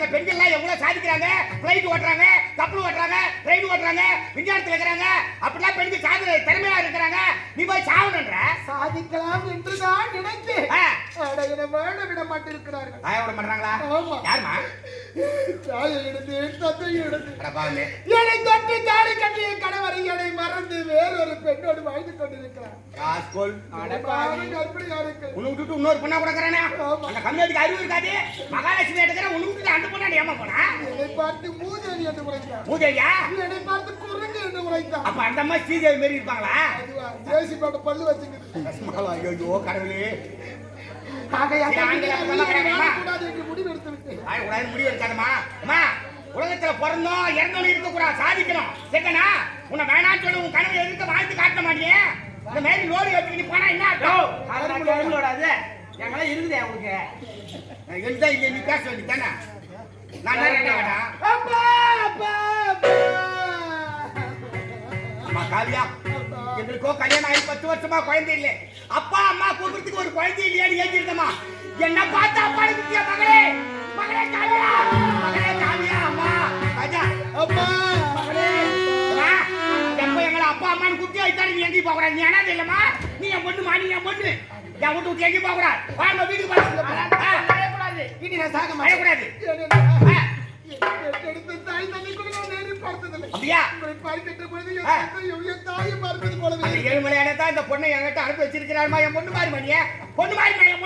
உலகத்துல பெண்கள் எல்லாம் எவ்வளவு சாதிக்கிறாங்க? பிளைட் ஓட்டுறாங்க கப்பல் ஓட்டுறாங்க ட்ரெயின் ஓட்டுறாங்க விஞ்ஞானத்துல இருக்கிறாங்க. அப்படிலாம் பெண்கள் சாதி திறமையா இருக்கிறாங்க. நீ போய் சாவணுன்ற சாதிக்கலாம் என்றுதான். ஆனா என்னை வாழ விட மாட்டிருக்கிறார்கள் ஆய விட மாட்டாங்களா ஆமா. யாருமா தாயை எடுத்து தந்தையை எடுத்து. அட பாவமே என்னை தொட்டு தாலி கட்டிய கணவரை என்னை மறந்து வேறொரு பெண்ணோடு வாழ்ந்து கொண்டிருக்கிறார். காஸ்கோல் உன்னை விட்டுட்டு இன்னொரு பொண்ணா கொடுக்கறானே. அந்த கம்யூனிட்டிக்கு அறிவு இருக்காது. மகாலட்சுமி எடுக்கிற உன்னை விட்டுட்டு அந்த பொண்ணா ஏமா போனா? என்னை பார்த்து மூதேவி என்று உரைத்தார். மூதேவியா? என்னை பார்த்து குரங்கு என்று உரைத்தார். அப்ப அந்த அம்மா ஸ்ரீதேவி மாரி இருப்பாங்களா? ஜேசி பாட்டு பல்லு வச்சுக்கிட்டு. ஐயோ கடவுளே. உலகத்துல பிறந்தோம் இறந்தோம் இருக்கக்கூடாது சாதிக்கணும். சரிதானா உன்னை வேணாம்னு சொல்லி உன் கனவு எதிர்த்து வாழ்த்து காட்ட மாட்டியே இந்த மாதிரி லோடு எடுத்துக்கிட்டு போனா என்ன அது எங்கெல்லாம் இருக்குதே உங்களுக்கு? எழுதா இல்லையா நீ பேச வேண்டியதானே நான் என்ன வேண்டாம்? அப்பா அப்பா அப்பா. அம்மா காவியா எங்களுக்கோ கல்யாணம் ஆகி பத்து வருஷமா குழந்தை இல்லை அப்பா அம்மா கூப்பிடுறதுக்கு ஒரு குழந்தை இல்லையான்னு ஏற்றிருக்கமா என்ன பார்த்தா அப்பாடு குட்டியா மகளே மகளே காவியா மகளே காவியா அம்மா ராஜா அப்பா மகளே அம்மா, எப்ப எங்களை அப்பா அம்மான்னு வைத்தாரு நீ எங்கேயும் போக கூடாது நீ அனாதை இல்லம்மா நீ என் பொண்ணுமா நீ என் பொண்ணு என் வீட்டு விட்டு எங்கேயும் போக கூடாது வா நம்ம வீட்டுக்கு அழக்கூடாது. இனி நான் சாக மாட்டேன் பெற்றெடுத்த தாய் தந்தை கூட நான் நேரில் பார்த்ததில்லை. அப்படியா உங்களை பார்க்கின்ற பொழுது என் பார்ப்பது போலவே ஏழுமலையான தான் இந்த பொண்ணை என்கிட்ட அனுப்பி வச்சிருக்கிறாருமா என் பொண்ணு மாதிரி மணியே. பொண்ணு மாதிரி என்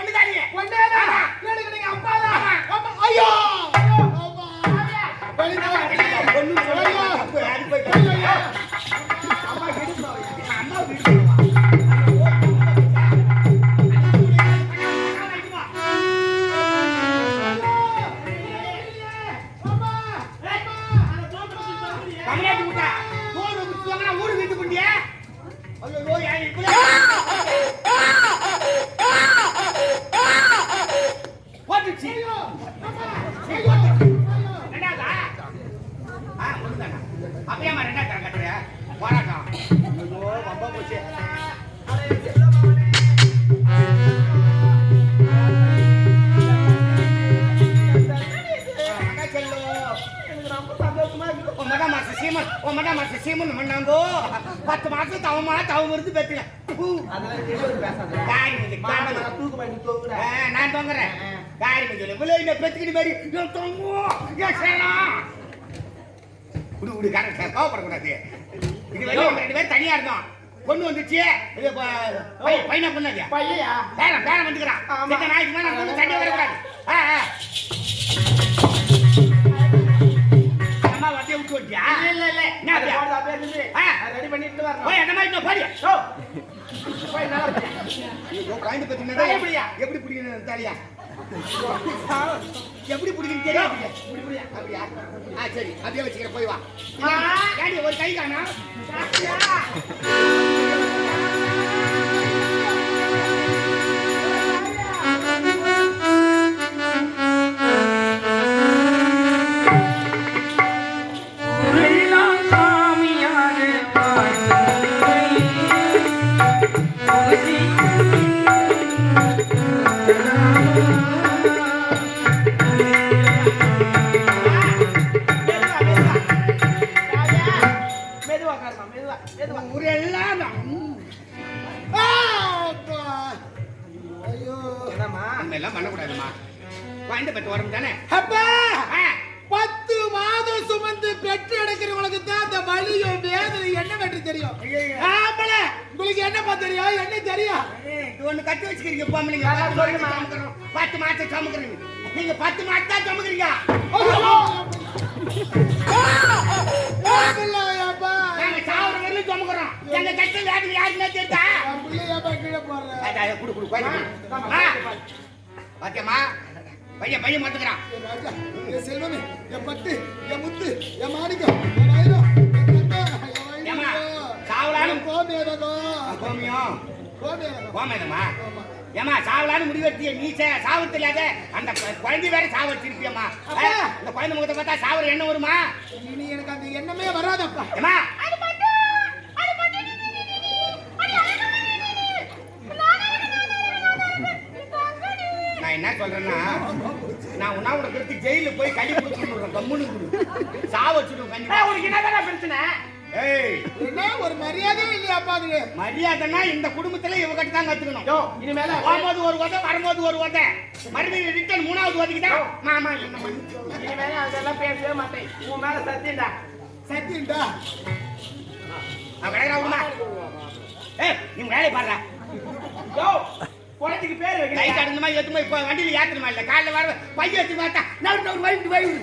மகன் மாசம் சீமன், உன் மகன் மாசம் சீமன் பண்ணாங்கோ. பத்து மாசம் தவமா தவம் இருந்து பெத்துனேன். பூ. அதெல்லாம் தெரியாது பேசாத காரி மிதி, காரி மாமா மிதி. நான் பண்ணி நான் தொங்குறேன். காரி. இவ்வளவு இந்த பெத்துக்கிட்டு மாதிரி, சேலம். விடு, விடு, காரன் சார், கோவப்படக்கூடாது. இது இவங்க ரெண்டு பேரும் தனியா இருந்தோம். பொண்ணு வந்துச்சு இது பையனா பொண்ணாதியா பையையா? பேரன் பேரன் வந்துக்கிறான். சித்த நாய்க்கு மேல சண்டை வரக்கூடாது ஆ, ஆ. வச்சியா இல்ல இல்ல என்ன ரெடி பண்ணிட்டு வரணும் போய் அந்த மாதிரி பாரு ஓ. போய் நல்லா இருக்கு. எப்படியா? எப்படி பிடிக்கணும் தலையா? எப்படி தெரியாது. பிடியா அப்படியா? ஆ சரி. அப்படியே வச்சுக்கிறேன். போய் வா. ஏடி ஒரு கை காணா? நீங்க பத்து மாசம் தான் சுமக்கிறீங்க. நாங்க சாவர வரையும் சுமக்கிறோம் எங்க வேகம் யாருமே தெரியுதா குடு குடு. பாத்தியம்மா? பையன் பையன் மத்துக்கிறான் என் செல்வமே, என் பட்டு, என் முத்து, என் மாணிக்கம், என் சாவலான்னு- என் கோமேதகம். கோமியம். கோமேதகம். ஏமா சாவலான்னு முடிவெடுத்திய நீ சே- சாவு தெரியாத அந்த கு- குழந்தை வேற சாவ வச்சிருப்பியம்மா அப்பா. இந்த குழந்தை முகத்தை பார்த்தா சாவர என்ன வருமா? இனி எனக்கு அந்த எண்ணமே வராதப்பா. ஏமா நான் என்ன சொல்றேன்னா நான் உன்னா உனக்கு எடுத்து ஜெயில போய் கழி கொடுத்துருவேன் கம்முனு கொடு சாவ வச்சுடுவேன் கண்டிப்பா உனக்கு என்ன பிரச்சனை? என்ன ஒரு மரியாதையும் இல்லையா அப்பாக்கு மரியாதைன்னா இந்த குடும்பத்துல இவகிட்ட தான் கத்துக்கணும் இனிமேல போகும்போது ஒரு உதை வரும்போது ஒரு உதை மறுபடியும் ரிட்டர்ன் மூணாவது உதைக்கு தான் மாமா என்ன இனிமேல அதெல்லாம் பேசவே மாட்டேன் உன் மேல சத்தியம்டா சத்தியம்டா அவன் கிடக்குறா விடுமா ஏய் நீ வேலையை பாடுறா யோ குழந்தைக்கு பேர் லைட் வைக்கிறேன் அடங்குமா ஏத்துமா இப்போ வண்டியில ஏத்தணுமா இல்ல காலைல வர பைய வச்சு பார்த்தா நவுறு வயிறு வயிறு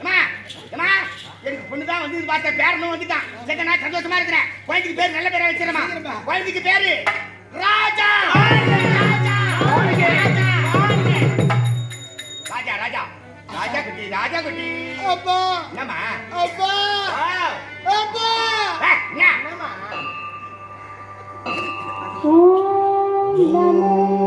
அம்மா அம்மா எனக்கு பொண்ணு தான் வந்து பார்த்தா பேரனும் வந்துட்டான். சரி நான் சந்தோஷமா இருக்கிறேன். குழந்தைக்கு பேர் நல்ல பேரா வச்சிருமா? குழந்தைக்கு பேரு ராஜா. ராஜா ராஜா. ராஜா ராஜா குட்டி ராஜா குட்டி அப்பா. என்னம்மா? அப்பா. அப்பா. ஏய், என்ன? ஓம்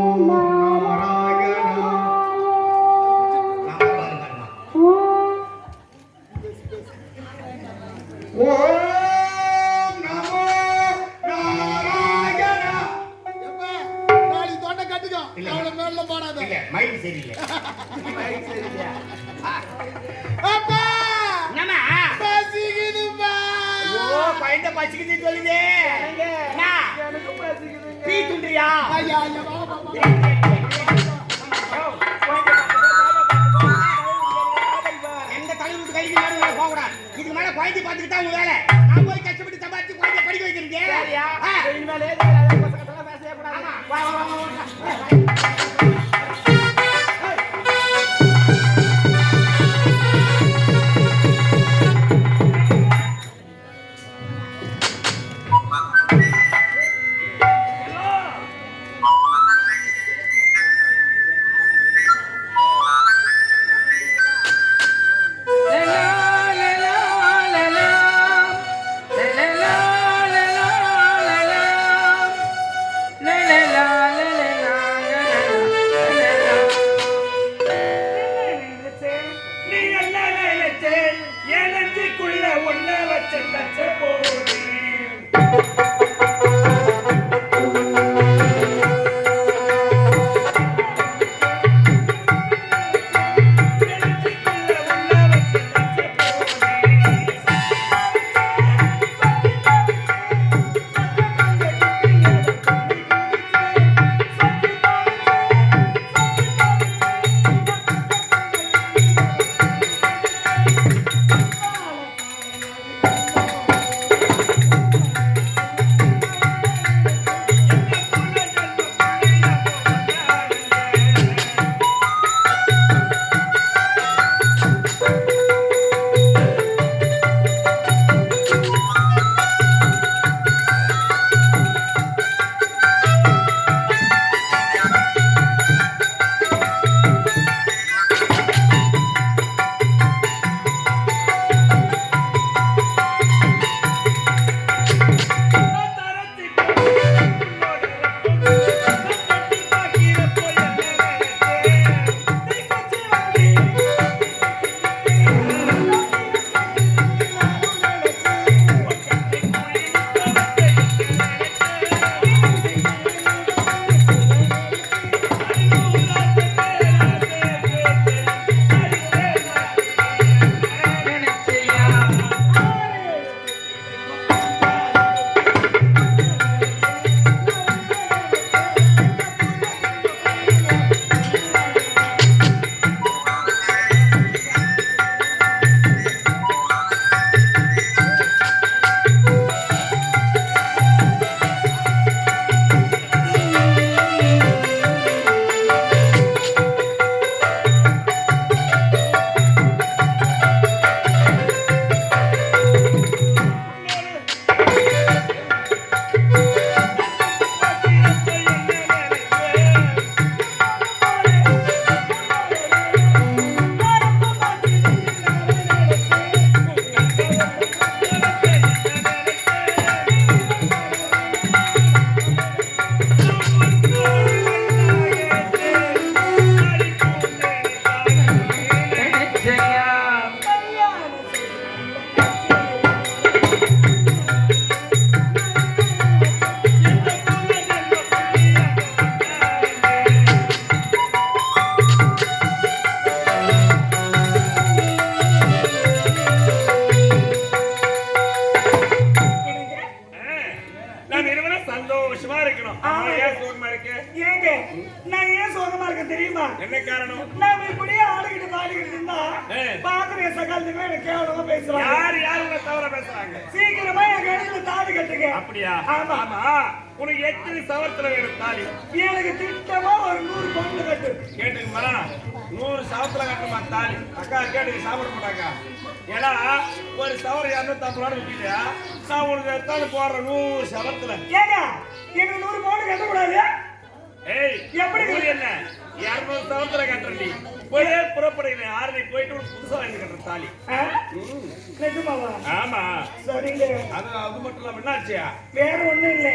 ஏங்க நான் ஏன் சோகமா இருக்க தெரியுமா? என்ன காரணம்? நாம இப்படியே ஆளுகிட்டு பாடுகிட்டு இருந்தா பாக்குற சகாலத்துக்கு எனக்கு கேவலமா பேசுறாங்க. யார் யார் உங்க தவற பேசுறாங்க? சீக்கிரமா எங்க இடத்துல தாடி கட்டுங்க. அப்படியா? ஆமா. ஆமா. உனக்கு எத்தனை சவரத்துல வேணும் தாலி? திட்டமா ஒரு நூறு பவுண்டு கட்டு. கேட்டுக்குமா? நூறு சவரத்துல கட்டுமா தாலி? அக்கா கேட்டு சாப்பிட மாட்டாங்க ஏன்னா ஒரு சவரம் இரநூத்தி ஐம்பது ரூபா விற்கிறியா நான் உனக்கு எத்தாலும் போடுறேன் நூறு சவரத்துல. ஏங்க எனக்கு நூறு பவுண்டு கட்டக்கூடாது? ஏய் எப்படி? எப்படி என்ன? இரநூறு சவரத்துல கட்டுறடி போயே புறப்படுகிறேன். ஆறு போயிட்டு ஒரு புதுசா வாங்கி கட்டுற தாலி? நிஜமாவா? ஆமா. சரிங்க. அது அது மட்டும் இல்லாம என்னாச்சியா வேற ஒண்ணும் இல்லை.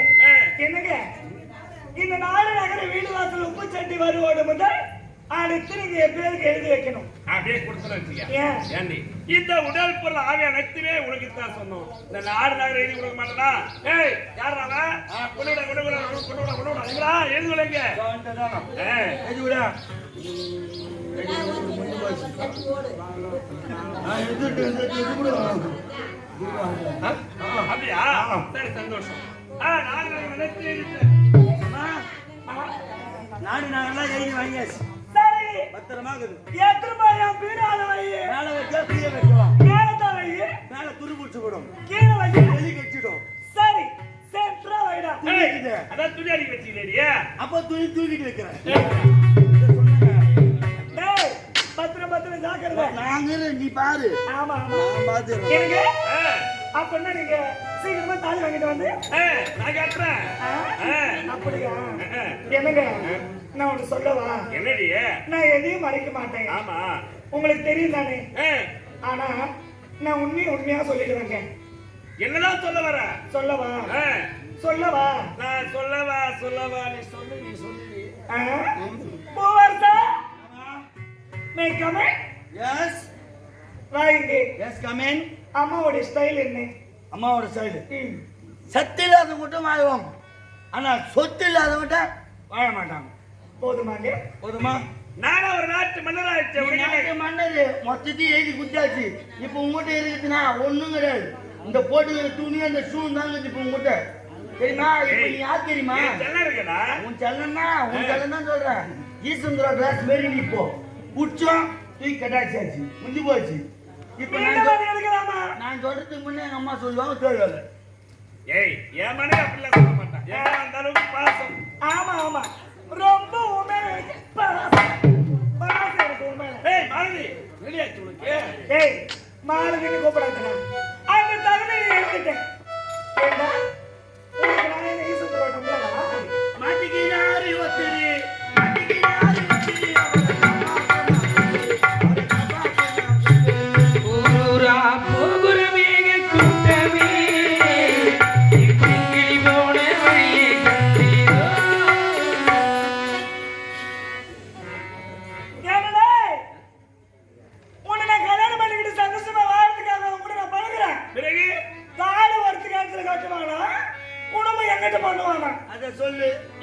என்னங்க? இந்த நாலு நகர வீடு வாசல் உப்பு சட்டி வருவோடு முதல் அடுத்து நீங்க பேருக்கு எழுதி வைக்கணும். அப்படியே? ஏண்டி? இந்த உடல் பொருள் ஆகிய அனைத்துமே உனக்கு தான் சொன்னோம். இந்த நாடு நகரம் எழுதி கொடுக்க மாட்டேனா? ஏய் யார் கொண்டு கொண்டு கொண்டு கொண்டு எங்கடா எழுதி விடுங்க எழுதி விட. அப்படியா? சரி சந்தோஷம். ஆ நாடு எழுதிட்டேன் நாடு நாங்கெல்லாம் எழுதி வாங்கியாச்சு. சரி பத்திரமா இருக்குது எத்தனை பையன் பீடாத வை. மேல வச்சா கீழே வைக்கலாம். மேலதான் வை. மேல துரு பிடிச்சு போடும். கீழே வை. வெளி கட்டிடும். சரி சென்ட்ரா வைடா. அதான் துணி அடிக்க வச்சுக்கிறேன் அப்ப துணி தூக்கிட்டு வைக்கிறேன் டேய் பத்திரம் பத்திரம் ஜாக்கிரதை. நாங்க நீ பாரு. ஆமா ஆமா. நான் பாத்துறேன். எனக்கு? அப்படின்னா நீங்க? சீக்கிரமா தாலி வாங்கிட்டு வந்து. நான் கேட்டுறேன். அப்படியா. என்னங்க? நான் ஒண்ணு சொல்லவா? என்னடி நான் எதையும் மறைக்க மாட்டேன். ஆமா. உங்களுக்கு தெரியும் தானே ஆனா நான் உண்மையை உண்மையா சொல்லிடுவேங்க என்னதான் சொல்ல வர? சொல்லவா? ஆ, சொல்லவா? நான் சொல்லவா சொல்லவா நீ சொல்லு நீ சொல்லு. நீ. ஆ? பூவரசா மே கமே எஸ் வாங்க எஸ் கமின் அம்மாவோட ஸ்டைல் என்ன? அம்மாவோட ம். சத்து இல்லாத மட்டும் வாழுவாங்க ஆனா சொத்து இல்லாதவங்க வாழ மாட்டாங்க போதுமாங்க. போதுமா? நானும் ஒரு நாட்டு மன்னராயிடுச்சு நீ நாட்டு மன்னரு மொத்தத்தையும் எழுதி குத்தாச்சு இப்போ உங்ககிட்ட இருக்குதுன்னா ஒண்ணும் கிடையாது. இந்த போட்டுக்கிற துணி அந்த ஷூ தாங்க இப்போ உங்ககிட்ட. தெரியுமா? இப்போ நீ யார் தெரியுமா? செல்லம் இருக்கடா. உன் செல்லன்னா உன் செல்லம் தான் சொல்றேன். ஈசந்திரா கிளாஸ் மாரி நீ இப்போ குடிச்சோம் தூக்கி கட்டாச்சாச்சு முடிஞ்சு போச்சு. இப்போ நான் நான் சொல்றதுக்கு முன்னே எங்க அம்மா சொல்லுவாங்க தேவையில்லை ஏய் என் மனைவி அப்படிலாம் சொல்ல மாட்டான் ஏன்னா அந்த அளவுக்கு பாசம்? ஆமா ஆமா. ரொம்ப உண்மையில எனக்கு பாசம். எனக்கு உண்மையில. ஏய் மாலதி ரெடியாச்சு உனக்கு ஏய் மாலதின்னு கூப்பிடாதடா அந்த தகுதியை எடுத்துட்டேன் ஏண்டா உனக்கு நான் என்ன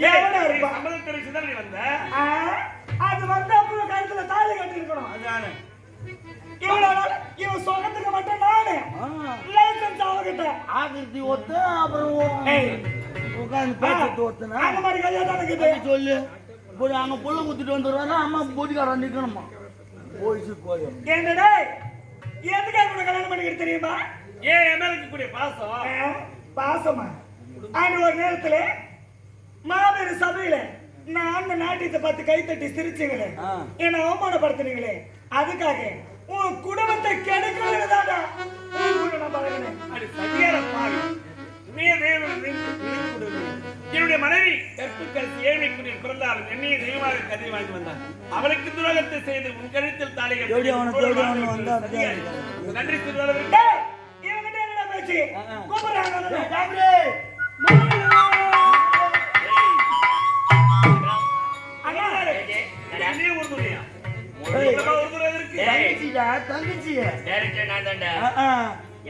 எவனா இருப்பான் சம்மதம் தெரிவிச்சு தான் நீ வந்த. ஆ, அது வந்து அப்புறம் கழுத்துல தாலி கட்டி இருக்கணும் அதானே இவ்வளவு நாள் இவன் சொகத்துக்கு மட்டும் நானு. லைசன்ஸ் அவகிட்ட. ஆகிருத்தி ஒத்த அப்புறம். உட்காந்து ஒத்தனா? அந்த மாதிரி கல்யாணம் அது சொல்லு. அங்க புள்ள குத்திட்டு வந்துடுவாங்க அம்மா போட்டிக்காரன் நிக்கணுமா போயிச்சு கோழி என்னடா எதுக்காக உன்னை கல்யாணம் பண்ணிக்கிட்டு தெரியுமா? ஏன் என் மேல இருக்கக்கூடிய பாசம். பாசமா? ஆண்டு ஒரு நேரத்துல மாபெரும் சபையில நான் அந்த நாட்டியத்தை பார்த்து கைத்தட்டி சிரிச்சீங்களே. என்னை அவமானப்படுத்துனீங்களே. அதுக்காக உன் குடும்பத்தை கெடுக்கணும்னு தான்டா. உன் கூட நான் பழகினேன் அது சரியான பாவி உண்மையே தெய்வம் நினைத்து நினைத்து கொண்டிருந்தேன். என்னுடைய மனைவி கற்புக்கல் ஏழைக்குரிய பிறந்தாலும் என்னைய தெய்வமாக கதை வாங்கி வந்தார். அவளுக்கு துரோகத்தை செய்து உன் கழுத்தில் தாலி கட்டி எப்படி அவனை தேடி அவனை வந்தா சரியா? நன்றி. கூப்பிடுறாங்க தங்கச்சிடா தங்கச்சி. டைரக்டர் நான் தான்டா.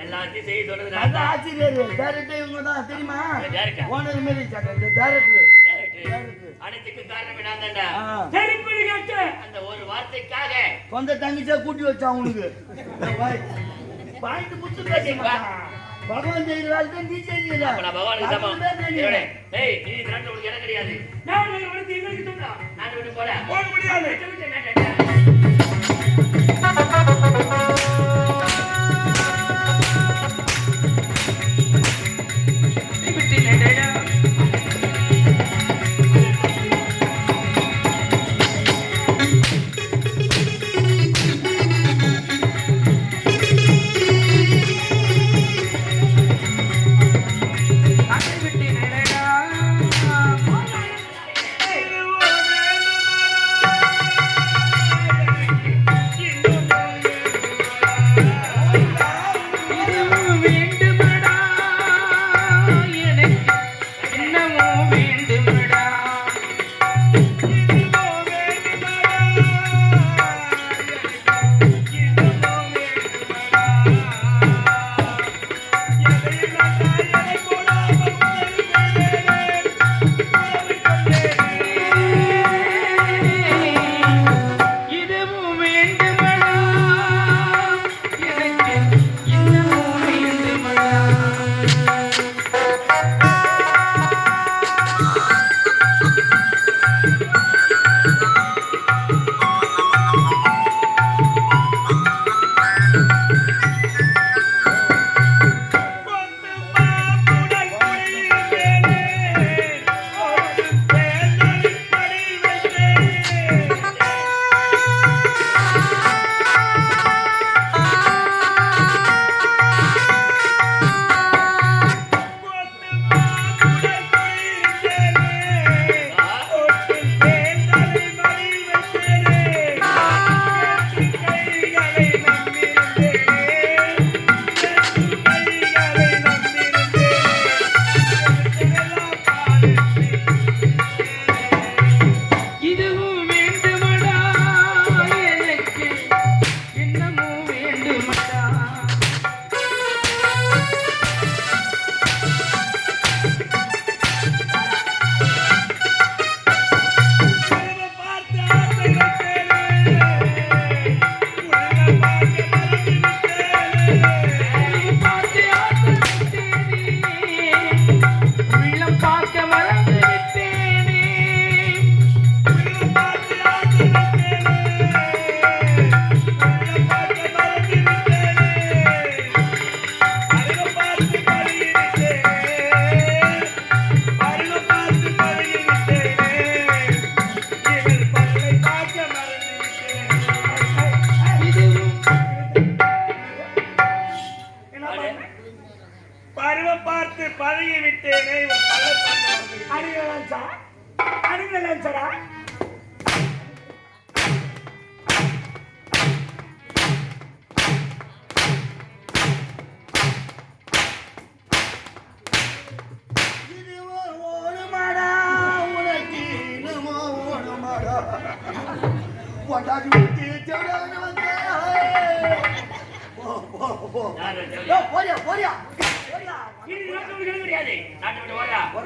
எல்லாத்தையும் செய்ய சொன்னது நான் அந்த தான். ஆசிரியர். டேரக்டர் இவங்க தான் தெரியுமா? டேரக்டர் ஓனர் மாரி டேரக்டர் டைரக்டர் அனைத்துக்கும் காரணமே நான் தான்டா. செருப்படி கட்டு. அந்த ஒரு வார்த்தைக்காக. சொந்த தங்கச்சியா கூட்டி வச்சான் உனக்கு? பாயிண்ட் பேசுமா பகவான் செய்கிற வேலை தான் நீ செய்கிறா அப்ப நான் பகவானுக்கு சமம். இவனே, ஏய் நீ இந்த நாட்டுல உனக்கு இடம் கிடையாது. நான் உன்னை விட்டு எங்களுக்கு சொன்னா. நான் விட்டு போல. போக முடியாது.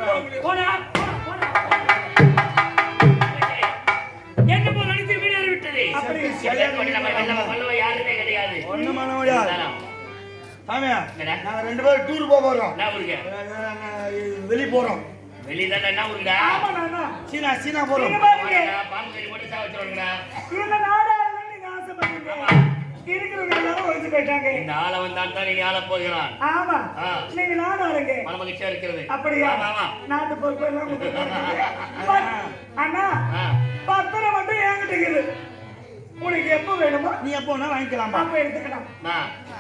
போடா என்ன போல் அடித்து விட்டது யாருமே கிடையாது. சாமியா? நாங்க ரெண்டு பேரும் டூர் போக போறோம் வெளிய போறோம் வெளியில என்ன ஊருடா சீனா சீனா போறோம் பாம்பு கறி போட்டு சாவ வச்சிருவாங்கடா ஆமா. இந்த ஆள வந்தான் தான் நீ ஆள போகிறான். ஆமா. நீங்க மன மகிழ்ச்சியா இருக்கிறது. அப்படியா? ஆமா ஆமா. நாட்டு பொறுப்பு எல்லாம் உங்களுக்கு கொடுத்தாங்க. அண்ணா ஆ. பத்திரம் மட்டும் உனக்கு எப்ப வேணுமோ நீ எப்போ வேணா அப்ப எடுத்துக்கலாம்.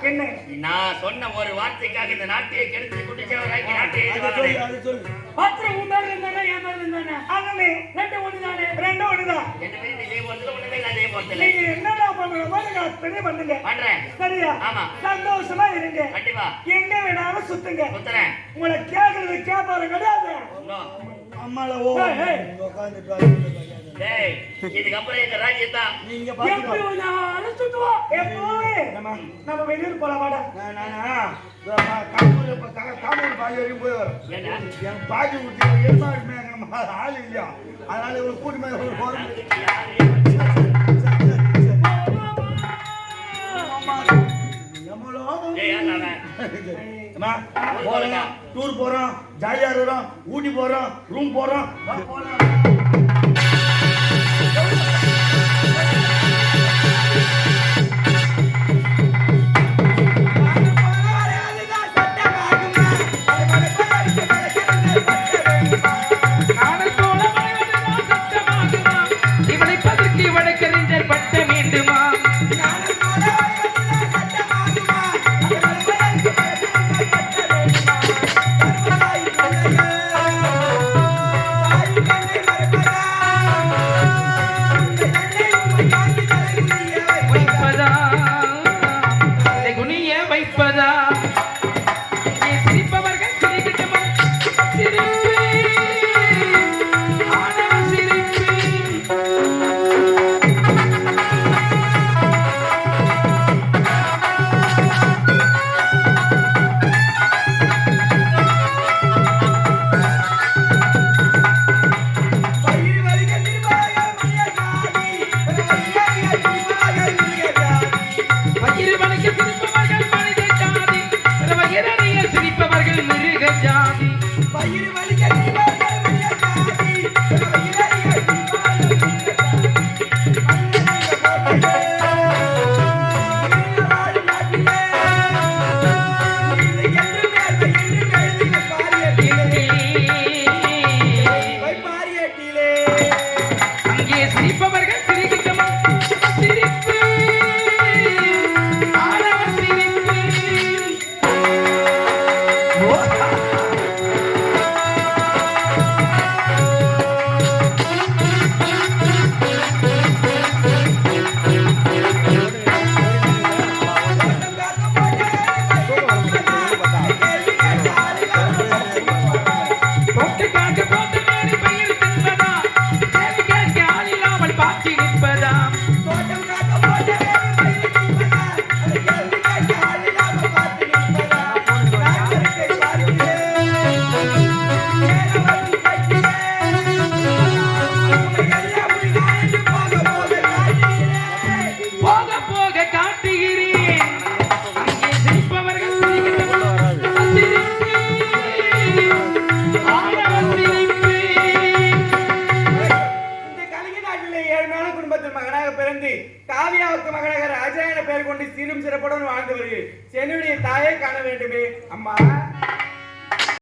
என்ன? நான் சொன்ன ஒரு வார்த்தைக்காக இந்த நாட்டையை கெடுத்து குட்டிச்சவராக்கி நாட்டை அது சொல்லு அது சொல்லு. பத்திரம் உன் மேல இருந்தானே என் மேல இருந்தானே? அண்ணனே ரெண்டு ஒண்ணுதானே? ரெண்டு ஒண்ணுதான். என்ன செய்ய போறதுல ஒண்ணுமே நான் செய்ய போறதில்லை. நீங்க என்னடா பண்றோமோ நீங்க அப்படியே பண்ணுங்க. சரியா? ஆமா. சந்தோஷமா இருங்க. கண்டிப்பா. எங்க வேணாலும் சுத்துங்க. உங்களை கேக்குறது கேப்பாரு கிடையாது. அம்மால ஓ ஏய், ஏய். உட்காந்து டேய் இதுக்கப்புறம் எங்க ராஜ்யம் தான். நீங்க எப்படி பாத்துக்கோ வேணாலும் சுத்துவோம். எப்பவுமே? நம்ம வெளியூர் போலாம் வாடா. காமூர் காமூர் பாதி வரைக்கும் போய் வரோம்? என் பாட்டி ஊட்டி எருமாடு மேய்க்கணும் ஆள் இல்லையா? அதனால இவங்க கூட்டி மேல ஒரு போறோம் போறோம் டூர் போறோம். ஜாலியா இருக்கிறோம். ஊட்டி போறோம். ரூம் போறோம்.